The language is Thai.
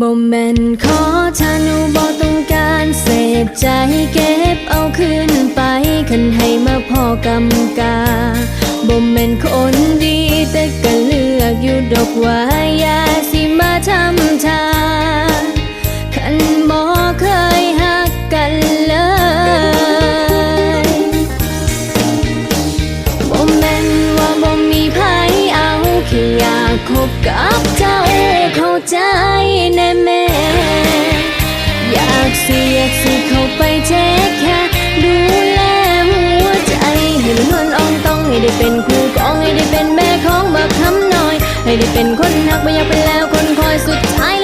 บ่แม่นขอถ้าหนูบ่ต้องการเสพใจเก็บเอาคืนไปคันให้มาพอกำกาบ่แม่นคนดีแต่ก็เลือกอยู่ดอกว่าอย่าสิมาทำทาคันบ่เคยหักกันเลยบ่แม่นว่าบ่มีไผเอาแค่อยากคบกับ สิอยากสิเข้าไปเทคแค่ดูแลหัวใจ ให้มันนวลอ่องต้องให้ได้เป็นครูกองให้ได้เป็นแม่ของบักคำน้อย ให้ได้เป็นคนหักไม่อยากเป็นแล้วคนคอยสุดท้าย